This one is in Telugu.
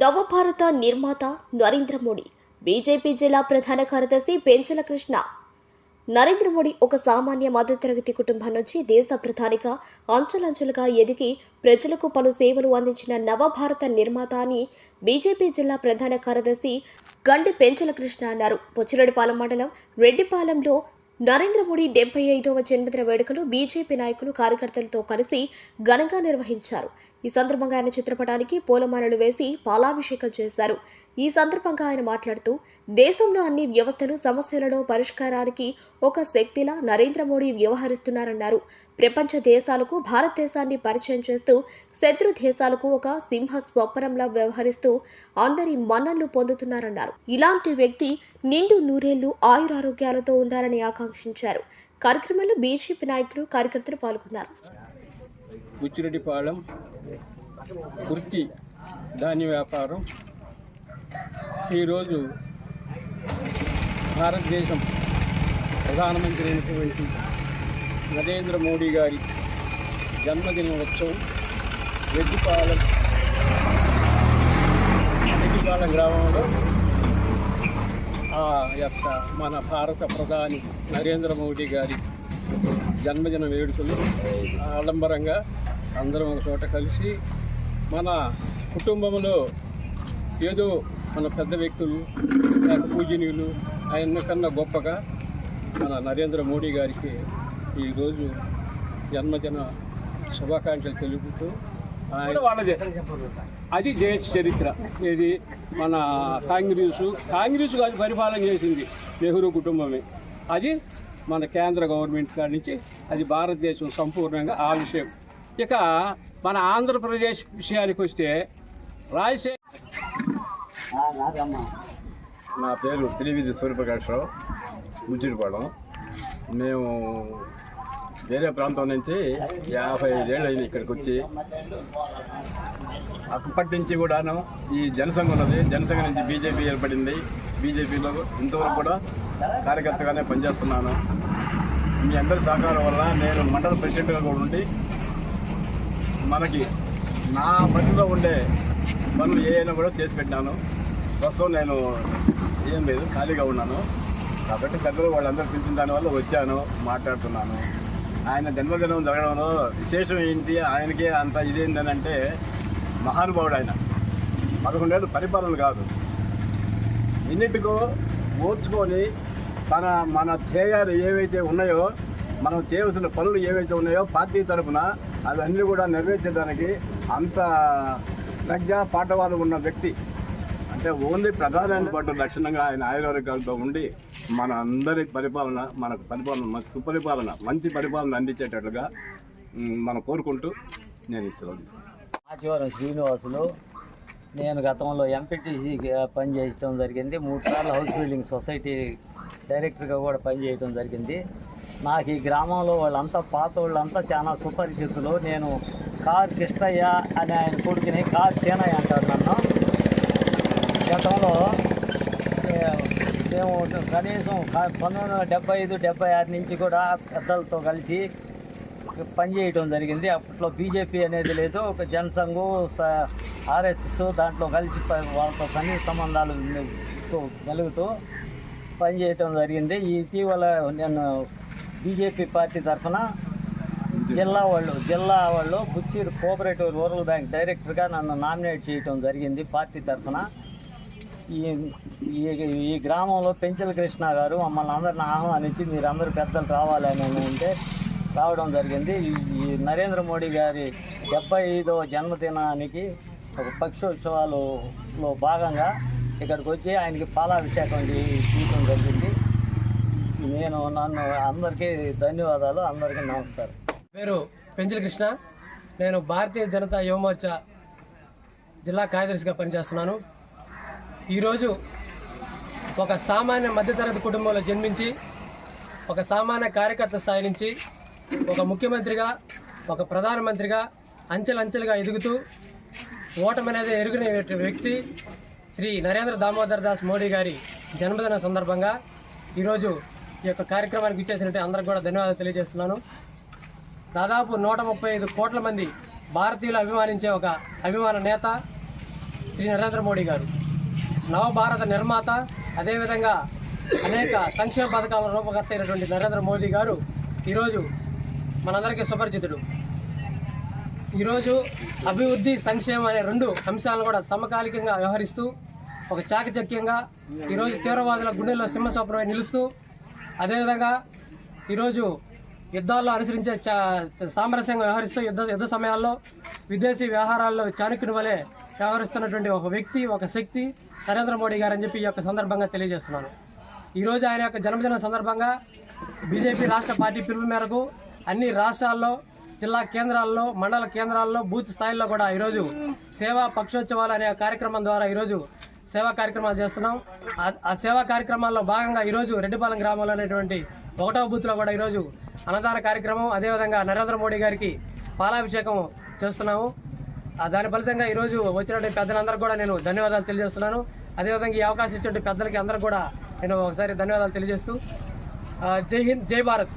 నవభారత నిర్మాత నరేంద్ర మోడీ బీజేపీ జిల్లా ప్రధాన కార్యదర్శి పెంచల కృష్ణ. నరేంద్ర మోడీ ఒక సామాన్య మధ్యతరగతి కుటుంబం నుంచి దేశ ప్రధానిగా అంచెలంచెలుగా ఎదిగి ప్రజలకు పలు సేవలు అందించిన నవభారత నిర్మాత అని బీజేపీ జిల్లా ప్రధాన కార్యదర్శి గండి పెంచల కృష్ణ అన్నారు. పొచ్చిరెడ్డిపాలెం మండలం రెడ్డిపాలెంలో నరేంద్ర మోడీ డెబ్బై ఐదవ జన్మదిన వేడుకలు బీజేపీ నాయకులు కార్యకర్తలతో కలిసి ఘనంగా నిర్వహించారు. ఈ సందర్భంగా ఆయన చిత్రపటానికి పూలమాలలు వేసి పాలాభిషేకం చేశారు. ఈ సందర్భంగా ఆయన మాట్లాడుతూ దేశంలో అన్ని వ్యవస్థలు సమస్యలలో పరిష్కారానికి ఒక శక్తిలా నరేంద్ర మోడీ వ్యవహరిస్తున్నారన్నారు. ప్రపంచ దేశాలకు భారతదేశాన్ని పరిచయం చేస్తూ శత్రు దేశాలకు ఒక సింహ స్వప్నంలా వ్యవహరిస్తూ అందరి మన్నలు పొందుతున్నారన్నారు. ఇలాంటి వ్యక్తి నిండు నూరేళ్ళు ఆయురారోగ్యాలతో ఉండాలని ఆకాంక్షించారు. కార్యక్రమంలో బీజేపీ నాయకులు కార్యకర్తలు పాల్గొన్నారు. వృత్తి ధాన్య వ్యాపారం. ఈరోజు భారతదేశం ప్రధానమంత్రి అయినటువంటి నరేంద్ర మోడీ గారి జన్మదిన ఉత్సవం రెడ్డిపాలెం రెడ్డిపాలెం గ్రామంలో ఆ యొక్క మన భారత ప్రధాని నరేంద్ర మోడీ గారి జన్మదిన వేడుకలు ఆడంబరంగా అందరం ఒక చోట కలిసి మన కుటుంబంలో ఏదో మన పెద్ద వ్యక్తులు పూజనీయులు ఆయన కన్నా గొప్పగా మన నరేంద్ర మోడీ గారికి ఈరోజు జన్మదిన శుభాకాంక్షలు తెలుపుతూ ఆయన వాళ్ళదే. అది దేశ చరిత్ర. ఇది మన కాంగ్రెస్ కాంగ్రెస్ కాదు పరిపాలన చేసింది నెహ్రూ కుటుంబమే. అది మన కేంద్ర గవర్నమెంట్ కాడి నుంచి అది భారతదేశం సంపూర్ణంగా ఆ విషయం ఇక మన ఆంధ్రప్రదేశ్ విషయానికి వస్తే రాజశేఖర్ నా పేరు త్రివిధి సూర్యప్రకాశ్రావు ముచ్చిడిపాడం మేము వేరే ప్రాంతం నుంచి యాభై ఐదేళ్ళు అయింది ఇక్కడికి వచ్చి. అప్పటి నుంచి కూడాను ఈ జనసంఘ ఉన్నది. జనసంఘ నుంచి బీజేపీ ఏర్పడింది. బీజేపీలో ఇంతవరకు కూడా కార్యకర్తగానే పనిచేస్తున్నాను. మీ అందరి సహకారం వల్ల నేను మండల ప్రెసిడెంట్గా కూడా ఉండి మనకి నా పనిలో ఉండే పనులు ఏమైనా కూడా చేసి పెట్టినాను ప్రస్తుతం నేను ఏం లేదు ఖాళీగా ఉన్నాను. కాబట్టి పెద్దలు వాళ్ళందరూ పిలిచిన దానివల్ల వచ్చాను మాట్లాడుతున్నాను. ఆయన జన్మదినం జరగడంలో విశేషం ఏంటి ఆయనకి అంత ఇదేంటని అంటే మహానుభావుడు ఆయన. పదకొండేళ్ళు పరిపాలన కాదు. ఎన్నిటికో ఓర్చుకొని తన మన చేయాలు ఏవైతే ఉన్నాయో మనం చేయవలసిన పనులు ఏవైతే ఉన్నాయో పార్టీ తరఫున అవన్నీ కూడా నెరవేర్చడానికి అంత ప్రజ్ఞ పాఠవాదం ఉన్న వ్యక్తి. అంటే ఓన్లీ ప్రధాన పాటు లక్షణంగా ఆయన ఆయుర్వర్గాలతో ఉండి మన అందరి పరిపాలన మనకు పరిపాలన సుపరిపాలన మంచి పరిపాలన అందించేటట్లుగా మనం కోరుకుంటూ నేను ఇస్తున్నాను ఆచివరం శ్రీనివాసులు నేను గతంలో ఎంపీటీసీ పనిచేయటం జరిగింది. మూడు సార్లు హౌస్ బిల్డింగ్ సొసైటీ డైరెక్టర్గా కూడా పనిచేయటం జరిగింది. నాకు ఈ గ్రామంలో వాళ్ళంతా పాత వాళ్ళంతా చాలా సుపరిచితులు. నేను కార్ కృష్ణయ్య అని ఆయన కొడుకుని కార్ చేనయ్య అంటారు నన్ను. గతంలో మేము కనీసం పంతొమ్మిది వందల డెబ్బై ఐదు డెబ్బై ఆరు నుంచి కూడా పెద్దలతో కలిసి పనిచేయటం జరిగింది. అప్పట్లో బీజేపీ అనేది లేదు ఒక జనసంఘు స- ఆర్ఎస్ఎస్ దాంట్లో కలిసి వాళ్ళతో సన్ని సంబంధాలు కలుగుతూ పనిచేయటం జరిగింది. ఇటీవల నేను బీజేపీ పార్టీ తరఫున జిల్లా వాళ్ళు జిల్లా వాళ్ళు బుచ్చిరు కోఆపరేటివ్ రూరల్ బ్యాంక్ డైరెక్టర్గా నన్ను నామినేట్ చేయటం జరిగింది పార్టీ తరఫున. ఈ ఈ ఈ గ్రామంలో పెంచల కృష్ణ గారు మమ్మల్ని అందరిని ఆహ్వానించి మీరందరూ పెద్దలు రావాలని అంటే రావడం జరిగింది. ఈ- నరేంద్ర మోడీ గారి డెబ్బై ఐదవ జన్మదినానికి ఒక పక్షోత్సవాలలో భాగంగా ఇక్కడికి వచ్చి ఆయనకి పాలాభిషేకం చే- చేయడం జరిగింది. నేను నన్ను అందరికీ ధన్యవాదాలు అందరికీ నమస్కారం. పేరు పెంచుల కృష్ణ. నేను భారతీయ జనతా యువమోర్చా జిల్లా కార్యదర్శిగా పనిచేస్తున్నాను. ఈరోజు ఒక సామాన్య మధ్యతరగతి కుటుంబంలో జన్మించి ఒక సామాన్య కార్యకర్త స్థాయి నుంచి ఒక ముఖ్యమంత్రిగా ఒక ప్రధానమంత్రిగా అంచెలంచెలుగా ఎదుగుతూ ఓటమి అనేది వ్యక్తి శ్రీ నరేంద్ర దామోదర్ దాస్ మోడీ గారి జన్మదిన సందర్భంగా ఈరోజు ఈ యొక్క కార్యక్రమానికి ఇచ్చేసినట్టు అందరికి కూడా ధన్యవాదాలు తెలియజేస్తున్నాను. దాదాపు నూట ముప్పై ఐదు కోట్ల మంది భారతీయులు అభిమానించే ఒక అభిమాన నేత శ్రీ నరేంద్ర మోడీ గారు. నవభారత నిర్మాత అదేవిధంగా అనేక సంక్షేమ పథకాల రూపకర్త అయినటువంటి నరేంద్ర మోదీ గారు ఈరోజు మనందరికీ సుపరిచితుడు. ఈరోజు అభివృద్ధి సంక్షేమం అనే రెండు అంశాలను కూడా సమకాలికంగా వ్యవహరిస్తూ ఒక చాకచక్యంగా ఈరోజు తీవ్రవాదుల గుండెల్లో సింహస్వప్నమై నిలుస్తూ అదేవిధంగా ఈరోజు యుద్ధాల్లో అనుసరించే చా సామరస్యంగా వ్యవహరిస్తూ యుద్ధ యుద్ధ సమయాల్లో విదేశీ వ్యవహారాల్లో చాణక్యుని వలె వ్యవహరిస్తున్నటువంటి ఒక వ్యక్తి ఒక శక్తి నరేంద్ర మోడీ గారు అని చెప్పి ఈ యొక్క సందర్భంగా తెలియజేస్తున్నాను. ఈరోజు ఆయన యొక్క జన్మదిన సందర్భంగా బీజేపీ రాష్ట్ర పార్టీ పిలుపు మేరకు అన్ని రాష్ట్రాల్లో జిల్లా కేంద్రాల్లో మండల కేంద్రాల్లో బూత్ స్థాయిల్లో కూడా ఈరోజు సేవా పక్షోత్సవాలు అనే కార్యక్రమం ద్వారా ఈరోజు సేవా కార్యక్రమాలు చేస్తున్నాం. ఆ- సేవా కార్యక్రమాల్లో భాగంగా ఈరోజు రెడ్డిపాలెం గ్రామంలో అనేటువంటి ఒకటవ బూత్లో కూడా ఈరోజు అన్నదాన కార్యక్రమం అదేవిధంగా నరేంద్ర మోడీ గారికి పాలాభిషేకం చేస్తున్నాము. దాని ఫలితంగా ఈరోజు వచ్చినటువంటి పెద్దలందరూ కూడా నేను ధన్యవాదాలు తెలియజేస్తున్నాను. అదేవిధంగా ఈ అవకాశం ఇచ్చే పెద్దలకి అందరూ కూడా నేను ఒకసారి ధన్యవాదాలు తెలియజేస్తూ జై హింద్ జై భారత్.